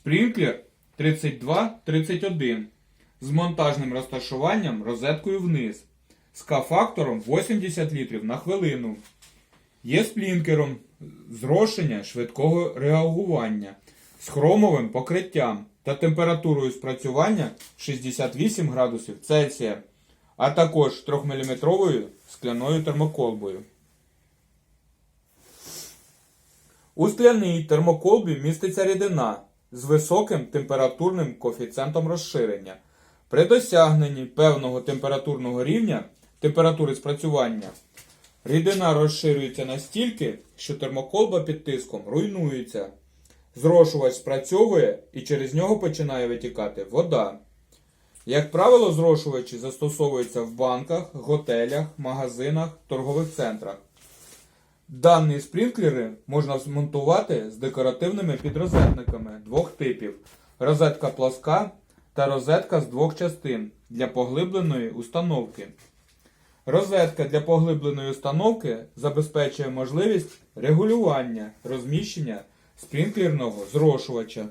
Спрінклер 3231 з монтажним розташуванням розеткою вниз, з К-фактором 80 літрів на хвилину. Є сплінкером зрошення швидкого реагування з хромовим покриттям та температурою спрацювання 68 градусів Цельсія, а також 3-мм скляною термоколбою. У скляній термоколбі міститься рідина з високим температурним коефіцієнтом розширення. При досягненні певного температурного рівня температури спрацювання рідина розширюється настільки, що термоколба під тиском руйнується. Зрошувач спрацьовує і через нього починає витікати вода. Як правило, зрошувачі застосовуються в банках, готелях, магазинах, торгових центрах. Дані спрінклери можна змонтувати з декоративними підрозетниками двох типів: розетка пласка та розетка з двох частин для поглибленої установки. Розетка для поглибленої установки забезпечує можливість регулювання розміщення спрінклерного зрошувача.